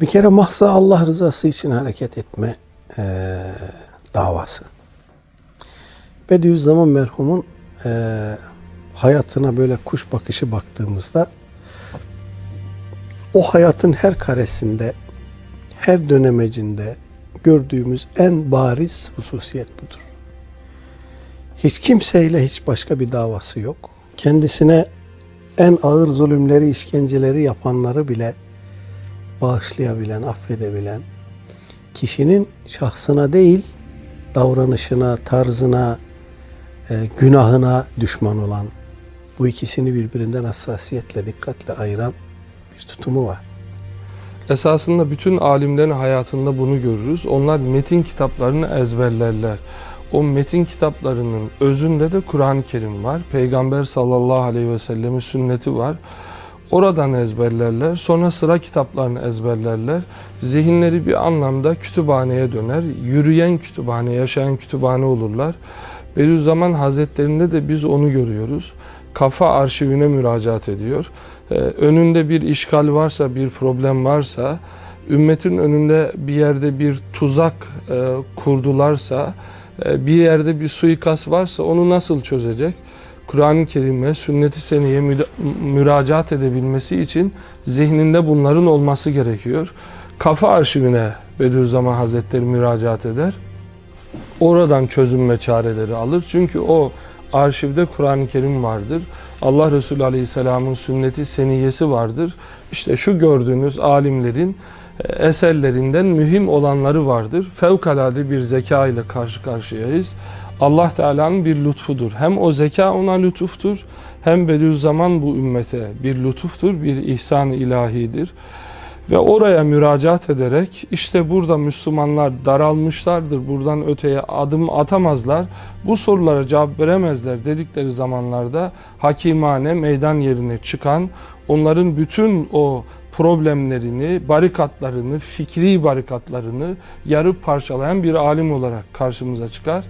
Bir kere mahsa Allah rızası için hareket etme eee, davası. Bediüzzaman merhumun eee, hayatına böyle kuş bakışı baktığımızda o hayatın her karesinde, her dönemecinde gördüğümüz en bariz hususiyet budur. Hiç kimseyle hiç başka bir davası yok. Kendisine en ağır zulümleri, işkenceleri yapanları bile bağışlayabilen, affedebilen, kişinin şahsına değil, davranışına, tarzına, e, günahına düşman olan, bu ikisini birbirinden hassasiyetle, dikkatle ayıran bir tutumu var. Esasında bütün alimlerin hayatında bunu görürüz. Onlar metin kitaplarını ezberlerler. O metin kitaplarının özünde de Kur'an-ı Kerim var. Peygamber sallallahu aleyhi ve sellemin sünneti var. Oradan ezberlerler. Sonra sıra kitaplarını ezberlerler. Zihinleri bir anlamda kütüphaneye döner. Yürüyen kütüphane, yaşayan kütüphane olurlar. Bediüzzaman Hazretlerinde de biz onu görüyoruz. Kafa arşivine müracaat ediyor. Ee, önünde bir işgal varsa, bir problem varsa, ümmetin önünde bir yerde bir tuzak e, kurdularsa, e, bir yerde bir suikast varsa onu nasıl çözecek? Kur'an-ı Kerim'e, sünnet-i seneye müracaat edebilmesi için zihninde bunların olması gerekiyor. Kafa arşivine Bediüzzaman Hazretleri müracaat eder. Oradan çözüm ve çareleri alır. Çünkü o arşivde Kur'an-ı Kerim vardır. Allah Resulü Aleyhisselam'ın sünneti seniyesi vardır. İşte şu gördüğünüz alimlerin e, eserlerinden mühim olanları vardır. Fevkalade bir zeka ile karşı karşıyayız. Allah Teala'nın bir lütfudur. Hem o zeka ona lütuftur, hem Bediüzzaman bu ümmete bir lütuftur, bir ihsan-ı ilahidir. Ve oraya müracaat ederek işte burada Müslümanlar daralmışlardır, buradan öteye adım atamazlar, bu sorulara cevap veremezler dedikleri zamanlarda hakimane meydan yerine çıkan, onların bütün o problemlerini, barikatlarını, fikri barikatlarını yarıp parçalayan bir alim olarak karşımıza çıkar.